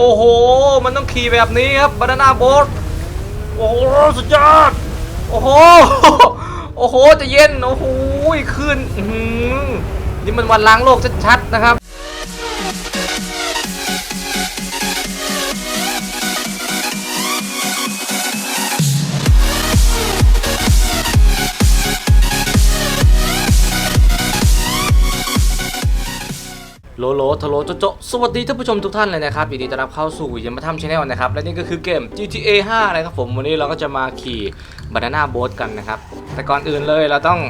โอ้โห มันต้องขี่แบบนี้ครับบานาน่าโบ๊ทโอ้โหสุดยอดโอ้โหโอ้โหจะเย็นโอ้โหขึ้นนี่มันวันล้างโลกชัดๆนะครับ โลโลทโลโจโจสวัสดีท่านผู้ชมทุกท่านเลยนะครับยินดีต้อนรับเข้าสู่ยมธรรมชาแนลนะครับ และนี่ก็คือเกม GTA 5นะครับผม วันนี้เราก็จะมาขี่บานาน่าโบ๊ทกันนะครับ แต่ก่อนอื่นเลยเราต้อง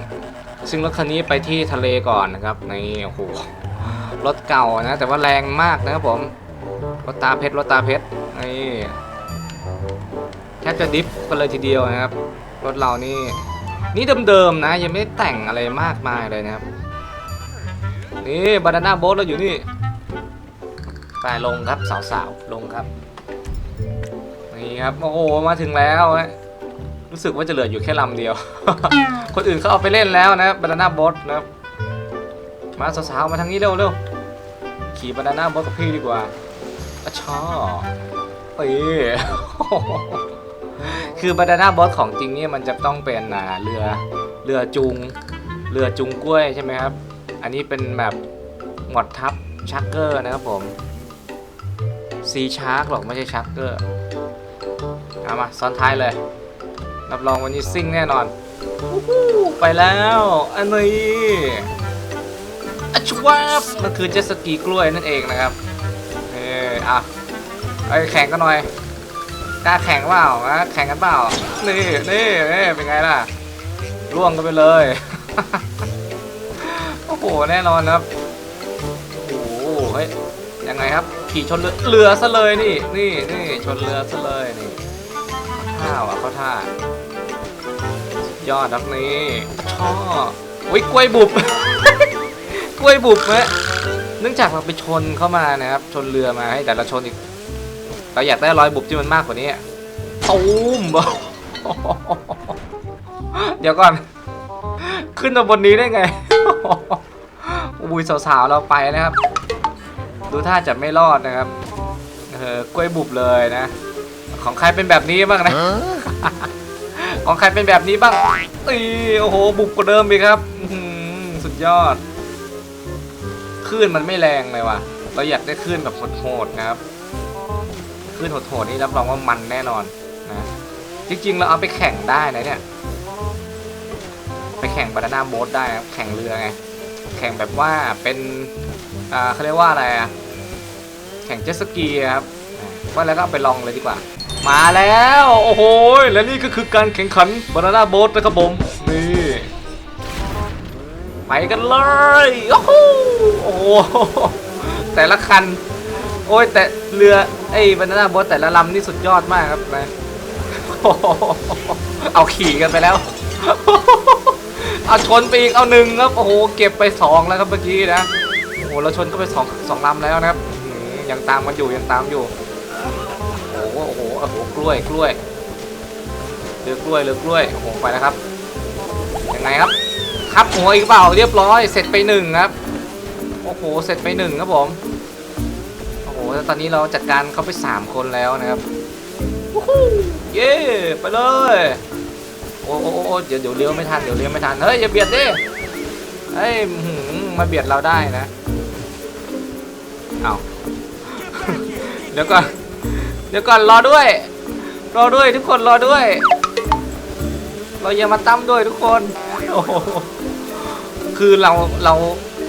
ซึ่งรถคันนี้ไปที่ทะเลก่อนนะครับ นี่โอ้โห รถเก่านะ แต่ว่าแรงมากนะครับผม รถตาเพชร รถตาเพชร นี่แทบจะดิฟกันเลยทีเดียวนะครับ รถเรานี่ นี่เดิมๆนะ ยังไม่ได้แต่งอะไรมากมายเลยนะครับ นี่บานาน่าโบ๊ทเราอยู่นี่ไปลงครับสาวๆลงครับนี่ครับโอ้โหมาถึงแล้วรู้สึกว่าจะเหลืออยู่แค่ลำเดียว คนอื่นเขาเอาไปเล่นแล้วนะบานาน่าโบ๊ทนะครับมาสาวๆมาทางนี้เร็วเร็วขี่บานาน่าโบ๊ทกับพี่ดีกว่าอชอเอ้ยคือบานาน่าโบ๊ทของจริงเนี่ยมันจะต้องเป็นเรือเรือจุง เรือจุงกล้วยใช่ไหมครับ อันนี้เป็นแบบหมดทับชักเกอร์นะครับผมซีชาร์กหรอกไม่ใช่ชักเกอร์เอามาซ้อนท้ายเลย รับรองวันนี้ซิ่งแน่นอน ไปแล้ว อันนี้อัชวาบมันคือเจสกีกล้วยนั่นเองนะครับ เอออะไอ้แข่งกันหน่อย กล้าแข่งเปล่านะแข่งกันเปล่า นี่นี่นี่เป็นไงล่ะ ร่วงกันไปเลย โอ้โหแน่นอนครับ โอ้โหเฮ้ยยังไงครับ ขี่ชนเรือเรือซะเลยนี่นี่นี่ชนเรือซะเลยนี่ข้าวอะเขาท่ายอดครับนี่ช่ออุ้ยกล้วยบุบ กล้วยบุบฮะเนื่องจากเราไปชนเข้ามานะครับ ชนเรือมาให้แต่เราชนอีก เราอยากได้รอยบุบที่มันมากกว่านี้ตูมเดี๋ยวก่อน ขึ้นมาบนนี้ได้ไง อุ้ยสาวๆเราไปนะครับ ดูท่าจะไม่รอดนะครับเออกล้วยบุบเลยนะ ของใครเป็นแบบนี้บ้างนะ ของใครเป็นแบบนี้บ้างตีโอ้โหบุบกว่าเดิมอีกครับอื้อหือสุดยอดคลื่นมันไม่แรงเลยว่ะ เราอยากได้คลื่นแบบโหดๆนะครับคลื่นโหดๆนี่รับรองว่ามันแน่นอนนะจริงๆเราเอาไปแข่งได้นะเนี่ย ไปแข่งบานาน่าโบ๊ทได้ครับแข่งเรือไง แข่งแบบว่าเป็นอ่าเขาเรียกว่าอะไรอะแข่งเจ็ตสกีครับว่าแล้วก็ไปลองเลยดีกว่า มาแล้ว โอ้โห และนี่ก็คือการแข่งขันบานาน่าโบ๊ทนะครับผมนี่ไปกันเลยโอ้โหโอ้โหแต่ละคัน โอ้ยแต่เรือไอ้บานาน่าโบ๊ทแต่ละลำนี่สุดยอดมากครับนะโอ้โหเอาขี่กันไปแล้ว เอาชนไปอีกเอาหนึ่งครับโอ้โหเก็บไปสองแล้วครับเมื่อกี้นะโอ้โหเราชนก็ไปสองสองลำแล้วนะครับยังตามกันอยู่ยังตามอยู่โอ้โหโอ้โหโอ้โหกล้วยกล้วยเรือกล้วยเรือกล้วยโอ้โหไปแล้วครับยังไงครับครับหัวอีกเปล่าเรียบร้อยเสร็จไปหนึ่งครับโอ้โหเสร็จไปหนึ่งครับผมโอ้โหตอนนี้เราจัดการเขาไปสามคนแล้วนะครับเย้ไปเลย อ้โอ้โอ้โอ้เดี๋ยวเดี๋ยวเลี้ยวไม่ทันเดี๋ยวเลี้ยวไม่ทันเฮ้ยอย่าเบียดดิเฮ้ยมาเบียดเราได้นะเอาเดี๋ยวก่อนเดี๋ยวก่อนรอด้วย รอด้วยทุกคนรอด้วย เราอย่ามาตั้มด้วยทุกคนโอ้คือเราเรา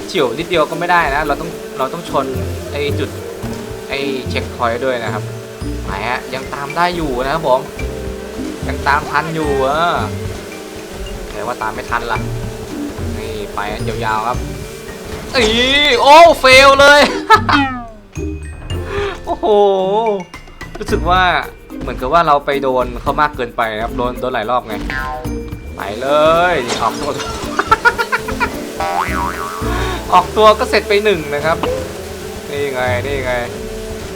เฉียวนิดเดียวก็ไม่ได้นะ เราต้องเราต้องชนไอ้จุดไอ้เช็คพอยต์ด้วยนะครับไหนฮะยังตามได้อยู่นะครับผม ยังตามทันอยู่เออแต่ว่าตามไม่ทันละนี่ไปยาวๆครับอีโอ้เฟลเลย โอ้โห รู้สึกว่าเหมือนกับว่าเราไปโดนเขามากเกินไปครับ โดนโดนหลายรอบไง ไปเลยนี่ออกตัวออกตัวก็เสร็จไปหนึ่งนะครับ นี่ไง นี่ไง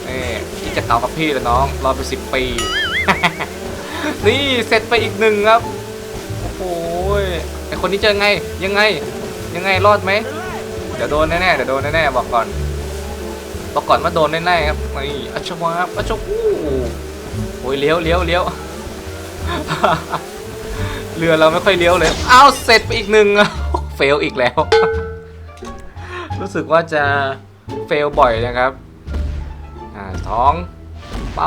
นี่พี่จะเก่ากับพี่แล้วน้อง รอไปสิบปี นี่เสร็จไปอีกหนึ่งครับ โอ้ยไอคนนี้จะยังไงยังไงยังไงรอดไหมเดี๋ยวโดนแน่ๆเดี๋ยวโดนแน่ๆบอกก่อนบอกก่อนว่าโดนแน่ๆครับนี่อัชวาบอัชวูโอ้ยเลี้ยวเลี้ยวเลี้ยวเรือเราไม่ค่อยเลี้ยวเลยอ้าวเสร็จไปอีกหนึ่งเฟลอีกแล้ว รู้สึกว่าจะเฟลบ่อยนะครับอ่าท้องไป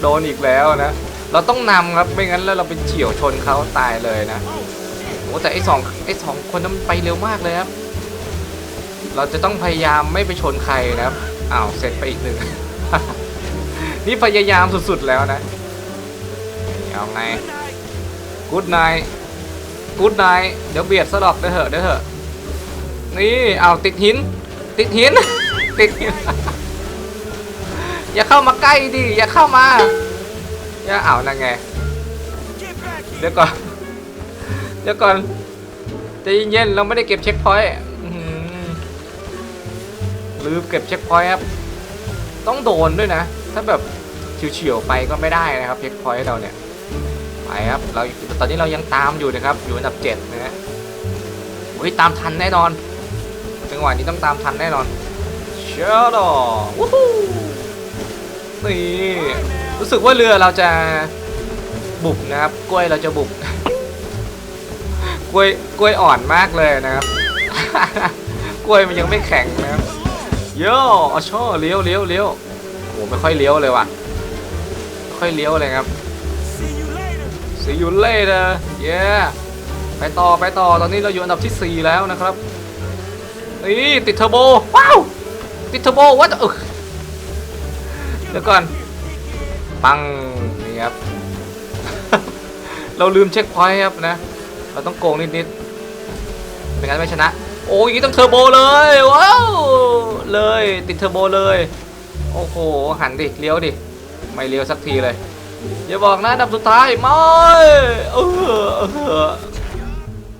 โดนอีกแล้วนะ เราต้องนำครับไม่งั้นแล้วเราไปเฉียวชนเขาตายเลยนะโอ้แต่ไอ้สองไอ้สองคนนั้นมันไปเร็วมากเลยครับ เราจะต้องพยายามไม่ไปชนใครนะครับอ้าวเสร็จไปอีกหนึ่ง นี่พยายามสุดๆแล้วนะเอาไงกูดไนกูดไนเดี๋ยวเบียดสลอกเด้อเหอะเด้อเหอะนี่เอาติดหิน ติดหิน ติดหิน อย่าเข้ามาใกล้ดิ อย่าเข้ามา อย่าเอานั่นไง เดี๋ยวก่อน เดี๋ยวก่อนใจเย็นๆเราไม่ได้เก็บเช็คพอยต์อื้อหือลืมเก็บเช็คพอยต์ครับ ต้องโดนด้วยนะ ถ้าแบบเฉียวๆไปก็ไม่ได้นะครับเช็คพอยต์เราเนี่ย ไปครับ เราตอนนี้เรายังตามอยู่นะครับ อยู่อันดับเจ็ดนะฮะโอ้ยตามทันแน่นอน จังหวะนี้ต้องตามทันแน่นอนเชียร์ดอวู้ฮู้ นี่รู้สึกว่าเรือเราจะบุบนะครับ กล้วยเราจะบุบกล้วยกล้วยอ่อนมากเลยนะครับ กล้วยมันยังไม่แข็งนะครับโย่อช่อเลี้ยวเลี้ยวเลี้ยวโอ้ไม่ค่อยเลี้ยวเลยว่ะไม่ค่อยเลี้ยวเลยครับ See you later yeah ไปต่อไปต่อตอนนี้เราอยู่อันดับที่ 4 แล้วนะครับนี่ติดเทอร์โบว้าวติดเทอร์โบวัดเออ เดี๋ยวก่อน ปัง นี่ครับ เราลืมเช็คพอยต์ครับนะ เราต้องโกงนิดๆไม่งั้นไม่ชนะ โอ้ยนี้ต้องเทอร์โบเลย ว้าว เลย ติดเทอร์โบเลย โอ้โห หันดิ เลี้ยวดิ ไม่เลี้ยวสักทีเลย อย่าบอกนะดับสุดท้าย ไม่เออ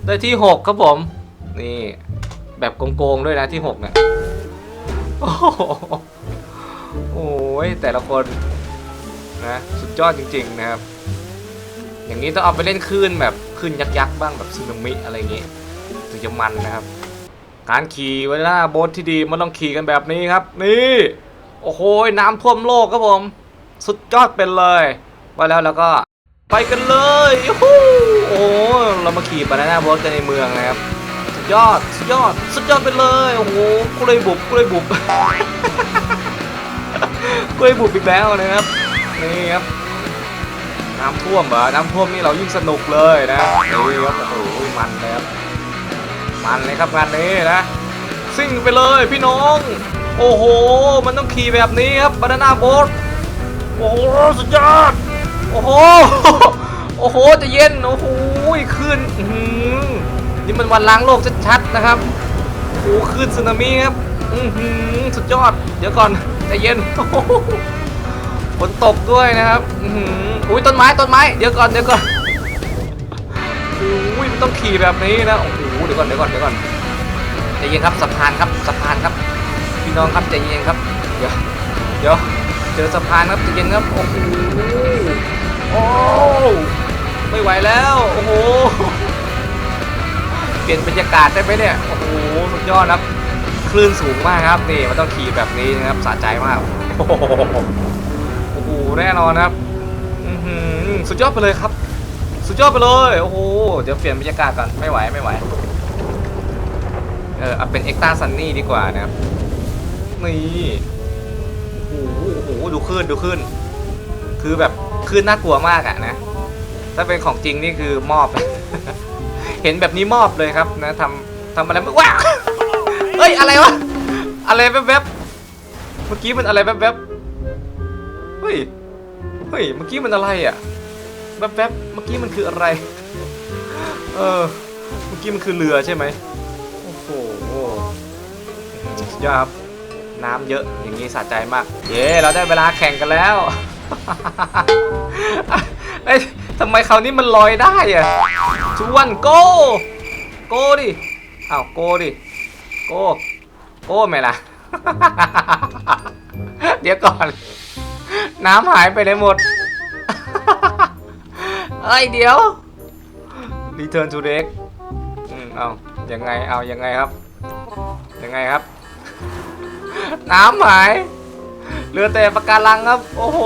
ได้ที่ 6 ครับผม นี่ แบบโกงๆด้วยนะที่ 6 เนี่ยโอ้ หโอ้ยแต่ละคนนะสุดยอดจริง ๆ นะครับ อย่างนี้ต้องเอาไปเล่นคลื่นแบบคลื่นยักษ์ๆบ้างแบบสึนามิอะไรอย่างงี้ถึงจะมันนะครับ การขี่เวลาโบ๊ทที่ดีมันต้องขี่กันแบบนี้ครับ นี่โอ้โหน้ำท่วมโลกครับผม สุดยอดเป็นเลยว่าแล้วเราก็ไปกันเลยโอ้โหเรามาขี่บานาน่าโบ๊ทกันในเมืองนะครับสุดยอดสุดยอดสุดยอดไปเลยโอ้โหกูเลยบุบกูเลยบุบ กูเลยบุบอีกแล้วนะครับนี่ครับน้ำท่วมเหรอน้ำท่วมนี่เรายิ่งสนุกเลยนะนี่ครับโอ้โหมันเลยครับมันเลยครับงานนี้นะซิ่งไปเลยพี่น้อง โอ้โห มันต้องขี่แบบนี้ครับบานาน่าโบ๊ทโอ้โหสุดยอดโอ้โหโอ้โหจะเย็นโอ้โหขึ้นนี่มันวันล้างโลกชัดๆนะครับโอ้โหขึ้นสึนามิครับอือหือสุดยอด เดี๋ยวก่อน ใจเย็นฝนตกด้วยนะครับอุ้ยต้นไม้ต้นไม้เดี๋ยวก่อนเดี๋ยวก่อนโอ้ยมันต้องขี่แบบนี้นะโอ้โหเดี๋ยวก่อนเดี๋ยวก่อนเดี๋ยวก่อนใจเย็นครับสะพานครับสะพานครับพี่น้องครับใจเย็นครับเดี๋ยวเดี๋ยวเจอสะพานครับใจเย็นครับโอ้โหโอ้ไม่ไหวแล้วโอ้โหเปลี่ยนบรรยากาศได้ไหมเนี่ยโอ้โหสุดยอดครับ คลื่นสูงมากครับนี่มันต้องขี่แบบนี้นะครับสะใจมากโอ้โหโอ้โหแน่นอนครับสุดยอดไปเลยครับ สุดยอดไปเลยโอ้โหเดี๋ยวเปลี่ยนบรรยากาศก่อนไม่ไหวไม่ไหวเออเอาเป็นเอ็กตาซันนี่ดีกว่านะครับนี่โอ้โหโอ้โหดูคลื่นดูคลื่นคือแบบคลื่นน่ากลัวมากอะนะ ถ้าเป็นของจริงนี่คือมอบ เห็นแบบนี้มอบเลยครับนะทำทำอะไรไม่ว้าว ยอะไรวะ อะไรแวบๆ เมื่อกี้มันอะไรแวบๆ เฮ้ย เฮ้ย เมื่อกี้มันอะไรอะแวบๆ เมื่อกี้มันคืออะไร เออ เมื่อกี้มันคือเรือใช่ไหมโอ้โหยอดครับน้ำเยอะอย่างนี้สะใจมาก เย้เราได้เวลาแข่งกันแล้วเอ้ยทำไมคราวนี้มันลอยได้อะชวนโกโกดิอ้าวโกดิ โกโกไหมล่ะ เดี๋ยวก่อน น้ำหายไปไหนหมด เอ้ยเดี๋ยว Return to deck อืมเอายังไงเอายังไงครับ ยังไงครับ น้ำหายเหลือแต่ปะการังครับ โอ้โห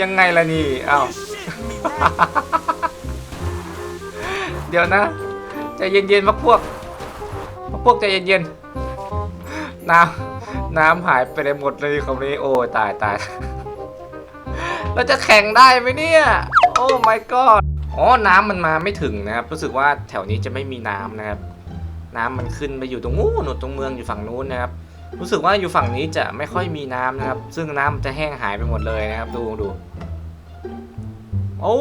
ยังไงล่ะนี่เอาเดี๋ยวนะใจเย็นๆพักพวก พวกใจเย็นๆ น้ำน้ำหายไปในหมดเลยคำนี้โอ้ตายตายเราจะแข่งได้ไหมเนี่ย โอ้ my god อ๋อ น้ำมันมาไม่ถึงนะครับ รู้สึกว่าแถวนี้จะไม่มีน้ำนะครับ น้ำมันขึ้นไปอยู่ตรงนู้นตรงเมืองอยู่ฝั่งนู้นนะครับ รู้สึกว่าอยู่ฝั่งนี้จะไม่ค่อยมีน้ำนะครับ ซึ่งน้ำมันจะแห้งหายไปหมดเลยนะครับ ดูดู โอ้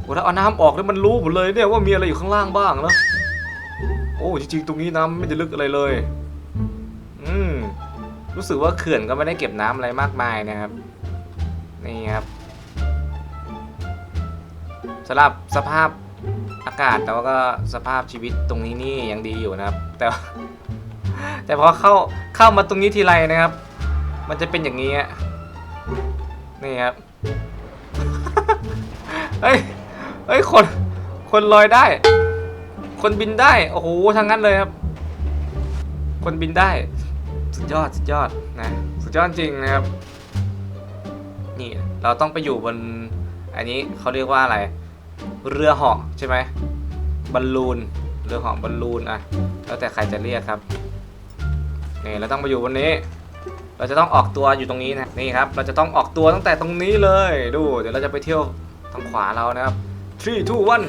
โหถ้าเอาน้ำออกแล้วมันรู้หมดเลยเนี่ยว่ามีอะไรอยู่ข้างล่างบ้างเนอะ จริงๆตรงนี้น้ำไม่ได้ลึกอะไรเลย อืมรู้สึกว่าเขื่อนก็ไม่ได้เก็บน้ำอะไรมากมายนะครับ นี่ครับสำหรับสภาพอากาศแต่ว่าก็สภาพชีวิตตรงนี้นี่ยังดีอยู่นะครับ แต่แต่พอเข้าเข้ามาตรงนี้ทีไรนะครับ มันจะเป็นอย่างนี้อะนี่ครับเฮ้ยเฮ้ยคนคนลอยได้ คนบินได้ โอ้โหทางนั้นเลยครับ คนบินได้ สุดยอดสุดยอดนะ สุดยอดจริงนะครับ นี่เราต้องไปอยู่บน อันนี้เขาเรียกว่าอะไร เรือเหาะใช่ไหมบอลลูน เรือเหาะบอลลูนอะแล้วแต่ใครจะเรียกครับ นี่เราต้องไปอยู่บนนี้ เราจะต้องออกตัวอยู่ตรงนี้นะ นี่ครับ เราจะต้องออกตัวตั้งแต่ตรงนี้เลย ดู เดี๋ยวเราจะไปเที่ยวทางขวาเรานะครับ three two one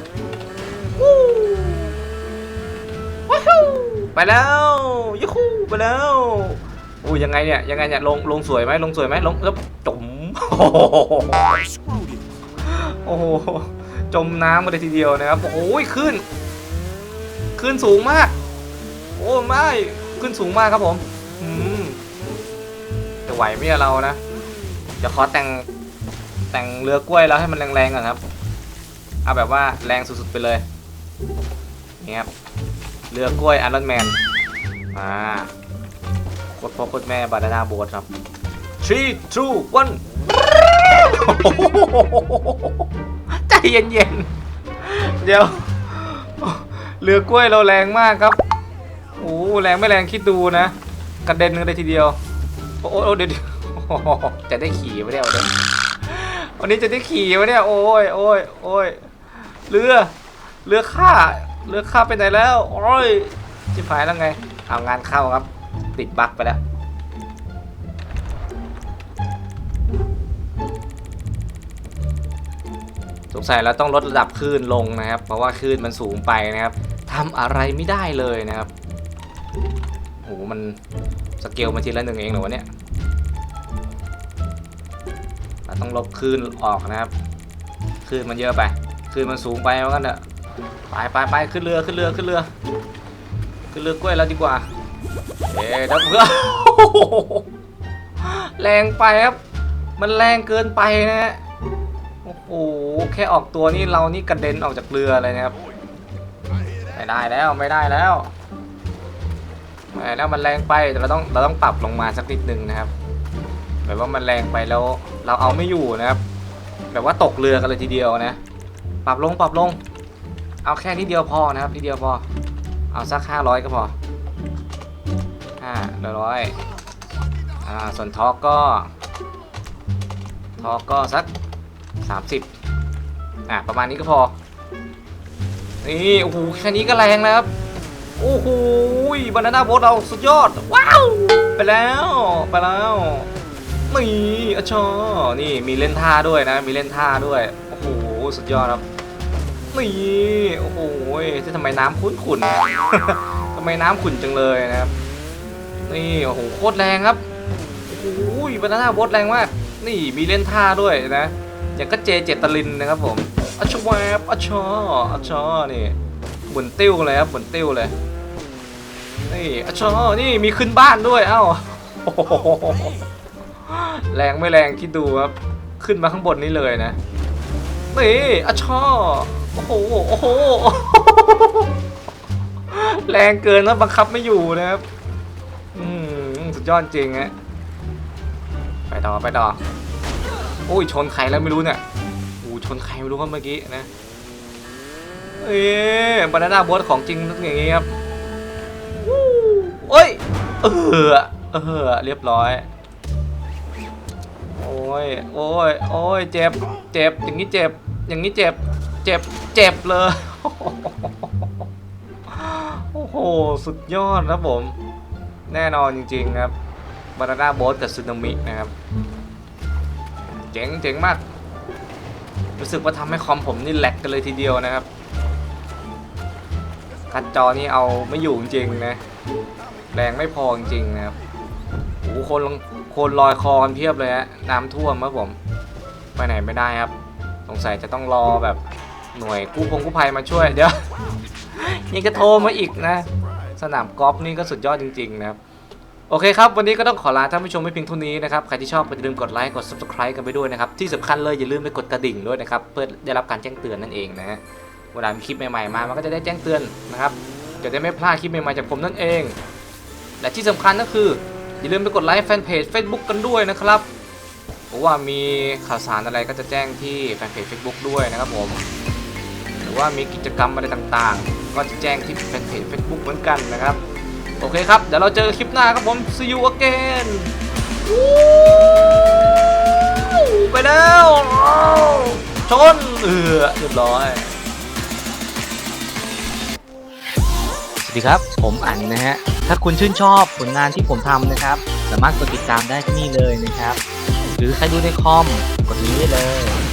ไปแล้วยูฮูไปแล้วอู้ยังไงเนี่ยยังไงเนี่ยลงลงสวยไหมลงสวยไหมลงแล้วจมโอ้โหจมน้ำกันเลยทีเดียวนะครับโอ้ยขึ้น ขึ้นสูงมาก โอ้ไม่ขึ้นสูงมากครับผมอืมจะไหวไหมเรานะจะขอแต่งแต่งเรือกล้วยแล้วให้มันแรงๆก่อนครับเอาแบบว่าแรงสุดๆไปเลยนี่ครับ เรือกล้วยไอรอนแมนอ่าโคตรพ่อโคตรแม่บานาน่าโบทครับ three two one ใจเย็นๆ เดี๋ยว เรือกล้วยเราแรงมากครับ โอ้แรงไม่แรงคิดดูนะ กระเด็นกันเลยทีเดียว โอ้โอ้เดี๋ยวเดี๋ยวจะได้ขี่ไมเนี่ยวันนี้วันนี้จะได้ขี่ไหมเนี่ย โอ้ยโอ้ยโอ้ยเรือ เรือข้า เรือข้าไปไหนแล้วโอ้ยชิบหายแล้วไงเอางานเข้าครับ ติดบั๊กไปแล้วสงสัยเราต้องลดระดับคลื่นลงนะครับ เพราะว่าคลื่นมันสูงไปนะครับทำอะไรไม่ได้เลยนะครับโอ้โหมันสเกลมาทีละหนึ่งเองเหรอวะเนี่ยเราต้องลบคลื่นออกนะครับคลื่นมันเยอะไปคลื่นมันสูงไปว่ากันเถอะ ไปไปไปขึ้นเรือขึ้นเรือขึ้นเรือ ขึ้นเรือกล้วยแล้วดีกว่าเอ๊ะดับเพื่อแรงไปครับ มันแรงเกินไปนะฮะโอ้โหแค่ออกตัวนี่เรานี่กระเด็นออกจากเรือเลยนะครับไม่ได้แล้วไม่ได้แล้วไม่แล้วมันแรงไปแต่เราต้องเราต้องปรับลงมาสักนิดนึงนะครับแบบว่ามันแรงไปแล้วเราเอาไม่อยู่นะครับ แบบว่าตกเรือกันเลยทีเดียวนะ ปรับลงปรับลง เอาแค่นิดเดียวพอนะครับนิดเดียวพอ เอาสักห้าร้อยก็พอห้าร้อยอ่าส่วนทอกก็ ทอกก็สัก30อะประมาณนี้ก็พอ นี่โอ้โหแค่นี้ก็แรงแล้วครับ โอ้โหบานาน่าโบ๊ทเราสุดยอด ว้าว ไปแล้ว ไปแล้วนี่อะชอนี่มีเล่นท่าด้วยนะ มีเล่นท่าด้วย โอ้โห สุดยอดครับ นี่โอ้โหที่ทำไมน้ำขุ่นขุ่นๆทำไมน้ำขุ่นจังเลยนะครับ นี่โอ้โหโคตรแรงครับโอ้โหบานาน่าโบ๊ทแรงมาก นี่มีเล่นท่าด้วยนะ อย่างก็เจเจตลินนะครับผมอัชวบอัชออัชอนี่หมุนติ้วเลยครับหมุนติ้วเลย นี่อัชอนี่มีขึ้นบ้านด้วย เอ้าแรงไม่แรงคิดดูครับ ขึ้นมาข้างบนนี้เลยนะ นี่อัชอ อ้โหโอ้โห แรงเกินแล้วบังคับไม่อยู่นะครับ อืมสุดยอดจริงฮะ ไปต่อไปต่อ โอ้ยชนใครแล้วไม่รู้เนี่ยโอ้ชนใครไม่รู้ครับเมื่อกี้นะ เอ๊บานาน่าบอสของจริงต้องอย่างงี้ครับโอ้ย เออ เออ เรียบร้อย โอ้ย โอ้ย โอ้ย เจ็บ เจ็บ อย่างนี้เจ็บ อย่างนี้เจ็บ เจ็บเจ็บเลย โอ้โห สุดยอดครับผม แน่นอนจริง ๆ ครับบานาน่าโบ๊ทกับซึนามินะครับ เจ๋งเจ๋งมาก รู้สึกว่าทำให้คอมผมนี่แหลกกันเลยทีเดียวนะครับการ์ดจอนี่เอาไม่อยู่จริงๆนะ แรงไม่พอจริงๆนะครับโอ้โหคนลงคนลอยคอกันเพียบเลยฮะน้ำท่วมครับผม ไปไหนไม่ได้ครับ สงสัยจะต้องรอแบบ หน่วยกู้พงกู้ภัยมาช่วยเดี๋ยวยังจะโทรมาอีกนะ สนามกอล์ฟนี่ก็สุดยอดจริง ๆ นะครับ โอเคครับ วันนี้ก็ต้องขอลาท่านผู้ชมไปเพียงเท่านี้นะครับ ใครที่ชอบก็อย่าลืมกดไลค์กด subscribe กันไปด้วยนะครับ ที่สำคัญเลยอย่าลืมไปกดกระดิ่งด้วยนะครับ เพื่อได้รับการแจ้งเตือนนั่นเองนะฮะเวลามีคลิปใหม่ๆมามันก็จะได้แจ้งเตือนนะครับจะได้ไม่พลาดคลิปใหม่ๆจากผมนั่นเอง และที่สำคัญก็คืออย่าลืมไปกดไลค์แฟนเพจ Facebook กันด้วยนะครับเพราะว่ามีข่าวสารอะไรก็จะแจ้งที่แฟนเพจ Facebook ด้วยนะครับผม ว่ามีกิจกรรมอะไรต่างๆ ก็จะแจ้งที่แฟนเพจ Facebook เหมือนกันนะครับ โอเคครับ เดี๋ยวเราเจอคลิปหน้าครับผม see you again ไปแล้วชนเออเรียบร้อย สวัสดีครับ ผมอันนะฮะ ถ้าคุณชื่นชอบผลงานที่ผมทำนะครับ สามารถกดติดตามได้ที่นี่เลยนะครับ หรือใครดูในคอมกดนี้ได้เลย